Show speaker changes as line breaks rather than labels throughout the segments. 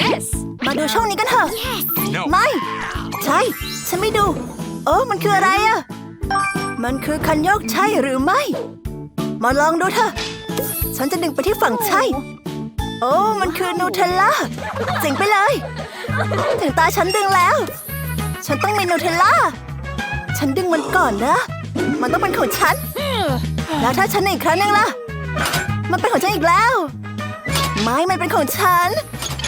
Yes.
มาดูช่องนี้กันเถอะ
No.
ไม่ ใช่ ฉันไม่ดู โอ้มันคืออะไรอะมันคือคันโยกใช่หรือไม่ มาลองดูเถอะ ฉันจะดึงไปที่ฝั่งใช่ โอ้ มันคือนูเทลล่าเจ๋งไปเลย ถึงตาฉันดึงแล้ว ฉันต้องมีนูเทลล่า ฉันดึงมันก่อนนะ มันต้องเป็นของฉัน แล้วถ้าฉันอีกครั้งหนึงล่ะ มันเป็นของฉันอีกแล้ว ไม่ มันเป็นของฉัน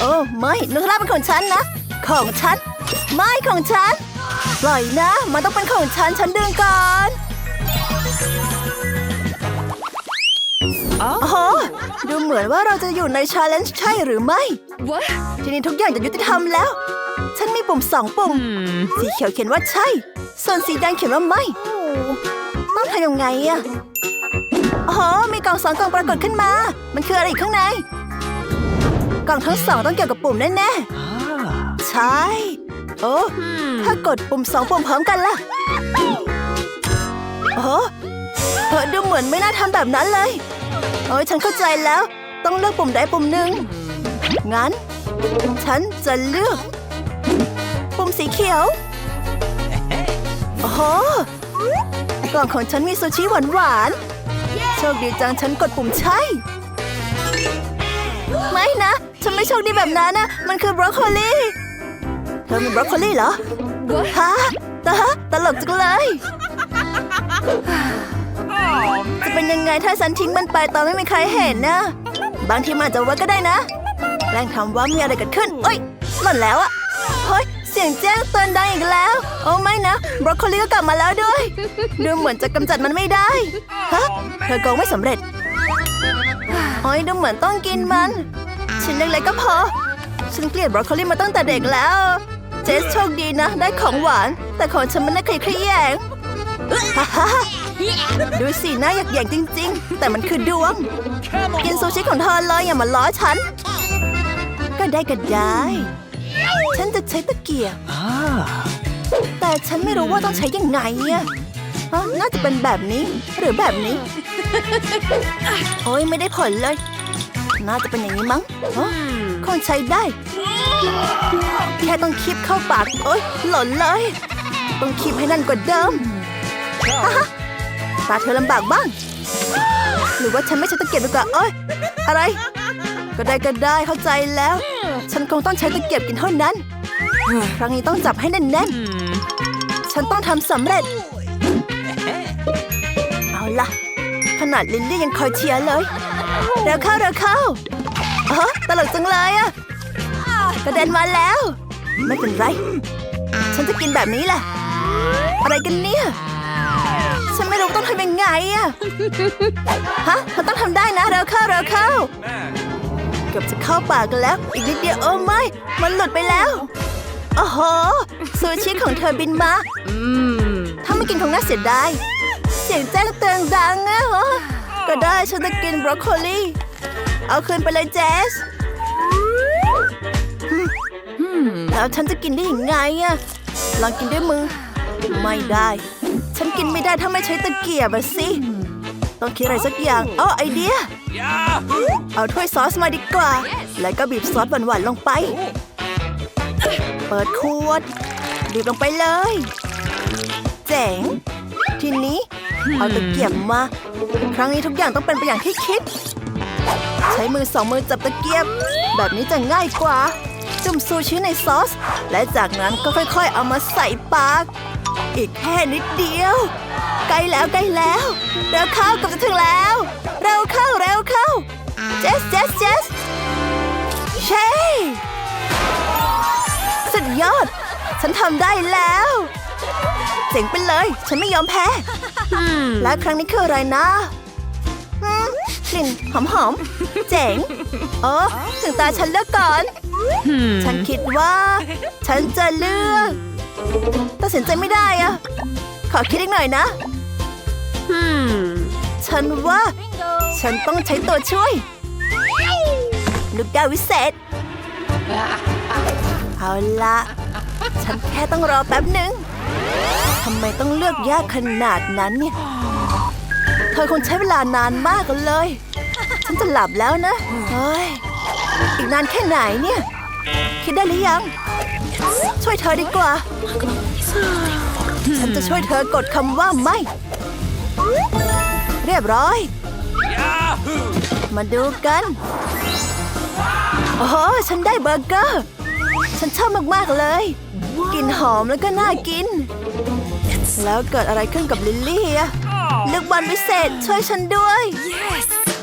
โอ้ไม่นูเทลล่าเป็นของฉันนะ ของฉัน ไม่ของฉัน ปล่อยนะ มันต้องเป็นของฉัน ฉันดึงก่อนโอ้โหดูเหมือนว่าเราจะอยู่ในชาเลนจ์ใช่หรือไม่
What?
ทีนี้ทุกอย่างจะยุติธรรมแล้ว ฉันมีปุ่มสองปุ่ม
Hmm.
สีเขียวเขียนว่าใช่ ส่วนสีแดงเขียนว่าไม่ ต้องทำยังไงอะโอ้โหมีกล่องสองกล่องปรากฏขึ้นมา มันคืออะไรอยู่ข้างใน กล่องทั้งสองต้องเกี่ยวกับปุ่มแน่ๆ ใช่ โอ้ ถ้ากดปุ่มสองปุ่มพร้อมกันล่ะ โอ้โหเออดูเหมือนไม่น่าทำแบบนั้นเลย โอ้ยฉันเข้าใจแล้ว ต้องเลือกปุ่มใดปุ่มหนึ่ง งั้น ฉันจะเลือก ปุ่มสีเขียว โอ้โหกล่องของฉันมีซูชิหวานหวานๆโชคดีจังฉันกดปุ่มใช่ ไม่นะ ฉันไม่โชคดีแบบนั้นนะ มันคือบรอกโคลีเธอมีบรอกโคลีเหรอฮะตะตลกจังเลย จะเป็นยังไงถ้าฉันทิ้งมันไปตอนไม่มีใครเห็นนะ บางทีมันอาจจะว่าก็ได้นะแกล้งทำว่ามีอะไรเกิดขึ้นเอ้ยหล่นแล้วอะเฮ้ยเสียงแจ้งเตือนดังอีกแล้ว โอ้ไม่นะบรอกโคลีก็กลับมาแล้วด้วย ดูเหมือนจะกำจัดมันไม่ได้ฮะเธอโกงไม่สำเร็จโอ้ยดูเหมือนต้องกินมัน ชิ้นเล็กๆก็พอ ฉันเกลียดบรอกโคลีมาตั้งแต่เด็กแล้ว เจสโชคดีนะ ได้ของหวาน แต่ของฉันมันน่าเคยขยแยงฮ่าฮ่าดูสิหน้าอยากแยงจริง ๆ แต่มันคือดวง กินซูชิของเธอเลยอย่ามาล้อฉัน ก็ได้ก็ได้ ฉันจะใช้ตะเกียบแต่ฉันไม่รู้ว่าต้องใช้ยังไงอะน่าจะเป็นแบบนี้หรือแบบนี้ โอ้ยไม่ได้ผลเลย น่าจะเป็นอย่างนี้มั้งฮะคงใช้ได้ แค่ต้องคีบเข้าปากโอ๊ยหล่นเลย ต้องคีบให้นั่นกว่าเดิมฮ่าฮ่าตาเธอลำบากบ้าง หรือว่าฉันไม่ใช้ตะเกียบดีกว่าเอ้ย อะไร ก็ได้ก็ได้เข้าใจแล้ว ฉันคงต้องใช้ตะเกียบกินเท่านั้น ครั้งนี้ต้องจับให้แน่นๆ ฉันต้องทำสำเร็จ เอาล่ะ ขนาดลินลี่ยังคอยเชียร์เลย เร็วเข้าเร็วเข้าเออตลกจังเลยอะกระเด็นมาแล้ว ไม่เป็นไร ฉันจะกินแบบนี้แหละ อะไรกันเนี่ย ฉันไม่รู้ต้องทำยังไงอะฮะมันต้องทำได้นะ เร็วเข้าเร็วเข้าเกือบจะเข้าปากกันแล้ว อีกนิดเดียวโอ้ไม่ มันหลุดไปแล้วโอ้โหซูชิของเธอบินมา
Mmm.
ถ้าไม่กินคงน่าเสียดายเสียงแจ้งเตือนดังอะเหรอ ก็ได้ฉันจะกินบรอกโคลี เอาคืนไปเลยเจสแล้วฉันจะกินได้ยังไงอะลองกินด้วยมือ ไม่ได้ ฉันกินไม่ได้ถ้าไม่ใช้ตะเกียบสิ ต้องคิดอะไรสักอย่างอ๋อไอเดีย เอาถ้วยซอสมาดีกว่า แล้วก็บีบซอสหวานๆลงไป เปิดขวดบีบลงไปเลย เจ๋ง ทีนี้ เอาตะเกียบมา ครั้งนี้ทุกอย่างต้องเป็นไปอย่างที่คิด ใช้มือสองมือจับตะเกียบ แบบนี้จะง่ายกว่า จุ่มซูชิในซอส และจากนั้นก็ค่อยๆ เอามาใส่ปาก อีกแค่นิดเดียว ใกล้แล้วใกล้แล้วเร็วเข้ากับจะถึงแล้ว เร็วเข้าเร็วเข้าเจสเจสเจสเช่สุดยอด ฉันทำได้แล้ว เจ๋งไปเลย ฉันไม่ยอมแพ้ และครั้งนี้คืออะไรนะอืมกลิ่นหอมๆเจ๋งเออถึงตาฉันเลือกก่อน
Hmm.
ฉันคิดว่า ฉันจะเลือกตัดสินใจไม่ได้อะขอคิดอีกหน่อยนะ
Hmm.
ฉันว่า ฉันต้องใช้ตัวช่วย ลูกดาววิเศษ เอาละ ฉันแค่ต้องรอแป๊บหนึ่งทำไมต้องเลือกยากขนาดนั้นเนี่ย เธอคงใช้เวลานานมากเลย ฉันจะหลับแล้วนะ เฮ้ย อีกนานแค่ไหนเนี่ย คิดได้หรือยัง ช่วยเธอดีกว่า ฉันจะช่วยเธอกดคำว่าไม่ เรียบร้อย มาดูกัน โอ้ฉันได้เบอร์เกอร์ ฉันชอบมาก ๆ เลย กลิ่นหอมแล้วก็น่ากิน แล้วเกิดอะไรขึ้นกับลิลลี่อะลูกบอลพิเศษช่วยฉันด้วย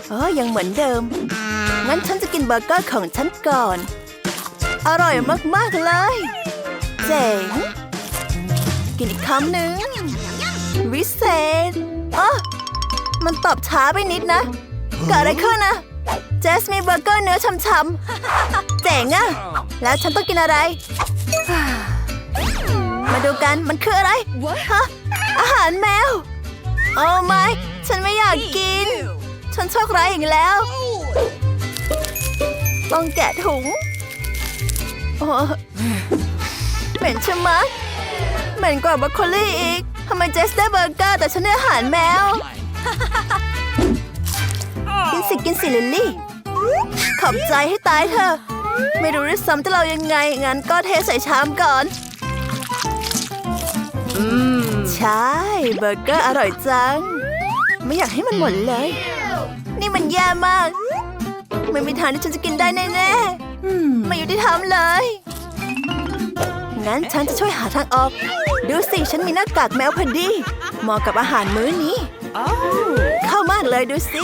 เออยังเหมือนเดิม งั้นฉันจะกินเบอร์เกอร์ของฉันก่อน อร่อยมาก ๆ เลย เจ๋ง กินอีกคำหนึ่งวิเศษอ๋อมันตอบช้าไปนิดนะ เกิดอะไรขึ้นนะเจสมีเบอร์เกอร์เนื้อช่ำๆเจ๋งอะแล้วฉันต้องกินอะไร มาดูกันมันคืออะไรฮะอาหารแมว โอ้ไม่ฉันไม่อยากกิน ฉันโชคร้ายอีกแล้ว ต้องแกะถุงโอ้เหม็นชะมัดเหม็นกว่าบรอกโคลี่อีกทำไมเจสได้เบอร์เกอร์แต่ฉันได้อาหารแมว กินสิกินสิลิลลี่ ขอบใจให้ตายเธอะ ไม่รู้ด้วยซ้ำจะเรายังไง งั้นก็เทใส่ชามก่อน
อืม
ใช่เบอร์เกอร์อร่อยจัง ไม่อยากให้มันหมดเลย นี่มันแย่มาก ไม่มีทางที่ฉันจะกินได้แน่ๆไม่ยุติธรรมเลย งั้นฉันจะช่วยหาทางออก ดูสิ ฉันมีหน้ากากแมวพอดีเหมาะกับอาหารมื้อนี้เข้ามากเลยดูสิ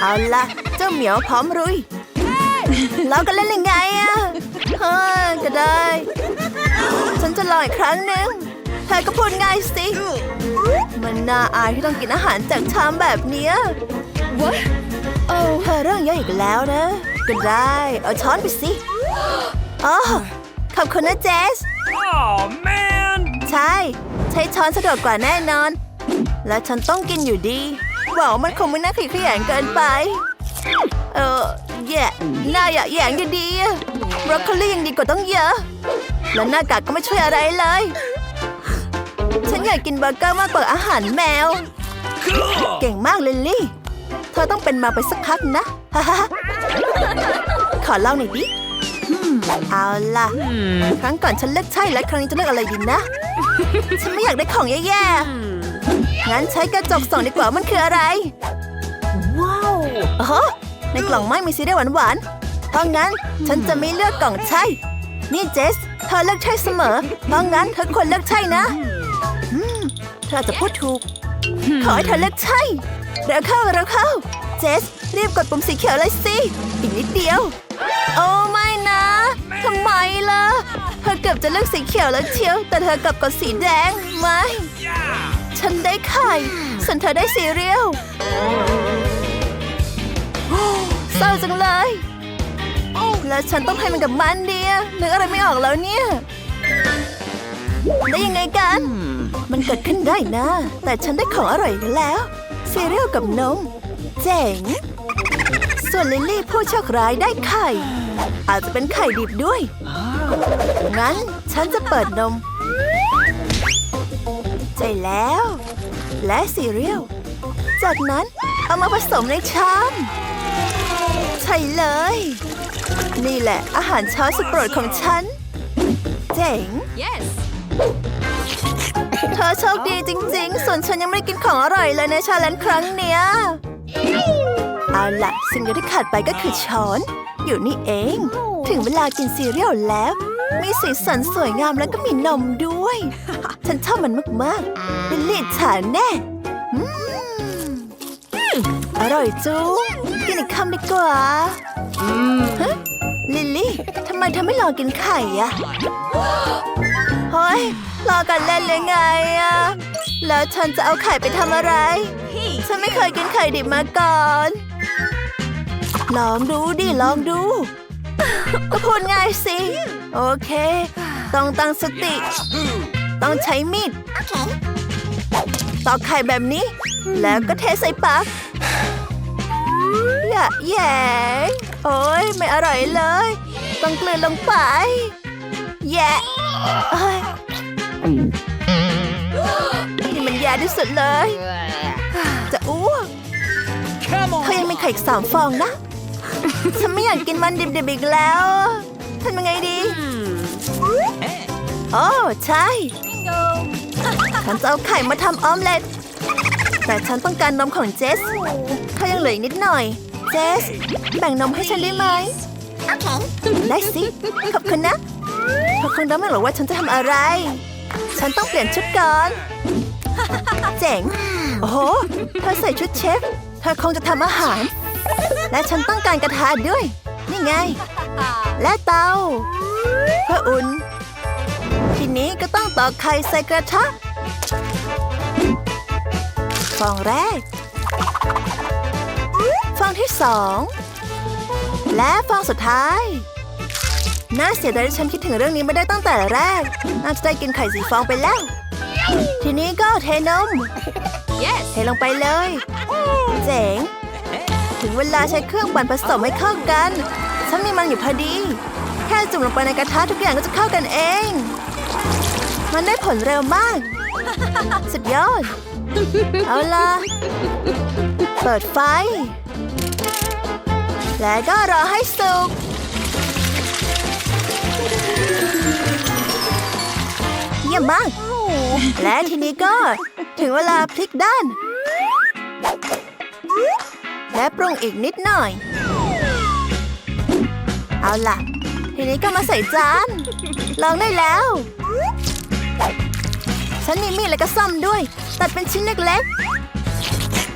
เอาละเจ้าเหมียวพร้อมรุยเรากันเล่นยังไงอะเฮ้ยก็ได้ ฉันจะลองอีกครั้งหนึ่งเธอก็พูดง่ายสิ มันน่าอายที่ต้องกินอาหารจากชามแบบเนี้ย
What
โอ้เธอเรื่องเยอะอีกแล้วนะ ก็ได้ เอาช้อนไปสิอ๋อขอบคุณนะเจส
Oh man!
ใช่ ใช้ช้อนสะดวกกว่าแน่นอน และฉันต้องกินอยู่ดีหวังว่ามันคงไม่น่าขยขยงเกินไป เออแย่หน้าอย่าแหยงอยู่ดีอะบรอกโคลียังดีกว่าต้องเยอะ และหน้ากากก็ไม่ช่วยอะไรเลย ฉันอยากกินเบอร์เกอร์มากกว่าอาหารแมว
Cool!
เก่งมากลิลลี่ เธอต้องเป็นมาไปสักพักนะขอเล่าหน่อยดิเอาล่ะ ครั้งก่อนฉันเลือกใช่และครั้งนี้จะเลือกอะไรดีนะ ฉันไม่อยากได้ของแย่ๆ งั้นใช้กระจกส่องดีกว่ามันคืออะไร ว้าวโอ้โหในกล่องไม้มีซีเรียลหวานๆเพราะงั้นฉันจะไม่เลือกกล่องใช่ นี่เจส เธอเลือกใช่เสมอ เพราะงั้นเธอควรเลือกใช่นะเธออาจจะพูดถูก ขอให้เธอเลือกใช่เร็วเข้าเร็วเข้า เจส รีบกดปุ่มสีเขียวเลยสิ อีกนิดเดียว โอ้ไม่นะทำไมล่ะ เธอเกือบจะเลือกสีเขียวแล้วเชียว แต่เธอกลับกดสีแดง ไม่ ฉันได้ไข่ ส่วนเธอได้ซีเรียล แล้วฉันต้องให้มันกับมันเดียนึกอะไรไม่ออกแล้วเนี่ย ได้ยังไงกัน มันเกิดขึ้นได้นะ แต่ฉันได้ของอร่อยแล้วซีเรียลกับนม เจ๋ง ส่วนลิลลี่ผู้โชคร้ายได้ไข่ อาจจะเป็นไข่ดิบด้วย งั้นฉันจะเปิดนม ใช่แล้ว และซีเรียล จากนั้นเอามาผสมในชาม ใช่เลย นี่แหละอาหารเช้าสุดโปรดของฉัน เจ๋ง
Yes
เธอโชคดีจริง ๆ ส่วนฉันยังไม่ได้กินของอร่อยเลยในชาเลนจ์ครั้งเนี้ย เอาล่ะสิ่งเดียวที่ขาดไปก็คือช้อน อยู่นี่เอง ถึงเวลากินซีเรียลแล้ว มีสีสันสวยงามแล้วก็มีนมด้วย ฉันชอบมันมากๆเป็นลิฉานแน่อืมอร่อยจุ๊งกินอีกคำดีกว่าฮะ ลิลลี่ ทำไมเธอไม่ลอกินไข่อะเฮ้ย รอกันเล่นเลยไงอะแล้วฉันจะเอาไข่ไปทำอะไร ฉันไม่เคยกินไข่ดิบมาก่อน ลองดูดิ ลองดู ก็พูดง่ายสิ โอเค ต้องตั้งสติ ต้องใช้มีดตอกไข่แบบนี้ แล้วก็เทใส่ปากอย่าแย่ โอ้ยไม่อร่อยเลย ต้องกลืนลงไป แย่เอ้ยนี่มันแย่ที่สุดเลย จะอ้วก
Come
เธอยังมีไข่อีกสามฟองนะ ฉันไม่อยากกินมันดิบๆอีกแล้วถ้าโอ้ใช่ ฉันจะเอาไข่มาทำออมเล็ตแต่ฉันต้องการนมของเจสเธอยังเหลืออีกนิดหน่อย เจส แบ่งนมให้ฉันได้ไหมได้สิ ขอบคุณนะเธอคงรู้ไม่หรอกว่าฉันจะทำอะไร ฉันต้องเปลี่ยนชุดก่อน เจ๋ง โอ้โห เธอใส่ชุดเชฟ เธอคงจะทำอาหาร และฉันต้องการกระทะด้วย นี่ไง และเตาเพื่ออุ่น ทีนี้ก็ต้องตอกไข่ใส่กระทะฟองแรก ฟองที่สอง และฟองสุดท้าย น่าเสียดายที่ฉันคิดถึงเรื่องนี้ไม่ได้ตั้งแต่แรก น่าจะได้กินไข่สีฟองไปแล้ว ทีนี้ก็เทนม
yes
เทลงไปเลย เจ๋ง ถึงเวลาใช้เครื่องปั่นผสมให้เข้ากัน ฉันมีมันอยู่พอดี แค่จุ่มลงไปในกระทะทุกอย่างก็จะเข้ากันเอง มันได้ผลเร็วมาก สุดยอด เอาล่ะ เปิดไฟ และก็รอให้สุก เยี่ยมมาก และทีนี้ก็ถึงเวลาพลิกด้าน และปรุงอีกนิดหน่อย เอาล่ะ ทีนี้ก็มาใส่จาน ลองได้แล้ว ฉันมีมีดและก็ซ่อมด้วย ตัดเป็นชิ้นเล็ก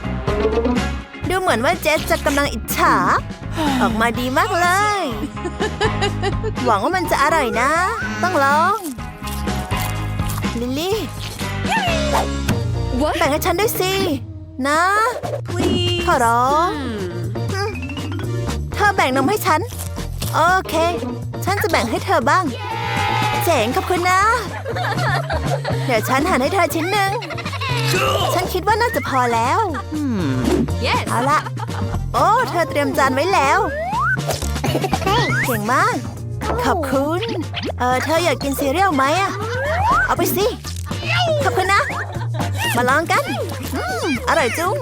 ๆดูเหมือนว่าเจสจะกำลังอิจฉา ออกมาดีมากเลย หวังว่ามันจะอร่อยนะ ต้องลอง ลิลลี่
what
แบ่งให้ฉันด้วยสิ นะ
please
ขอร้อง
hmm
เธอแบ่งนมให้ฉัน โอเค ฉันจะแบ่งให้เธอบ้าง เจ๋งขอบคุณนะ เดี๋ยวฉันหั่นให้เธอชิ้นหนึ่ง ฉันคิดว่าน่าจะพอแล้ว
yes
เอาละโอ้ เธอเตรียมจานไว้แล้ว เก่งมาก ขอบคุณ เออเธออยากกินซีเรียลไหมอะเอาไปสิ ขอบคุณนะ มาลองกันอืมอร่อยจุ้ง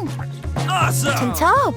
ฉัน
Awesome!
ชอบ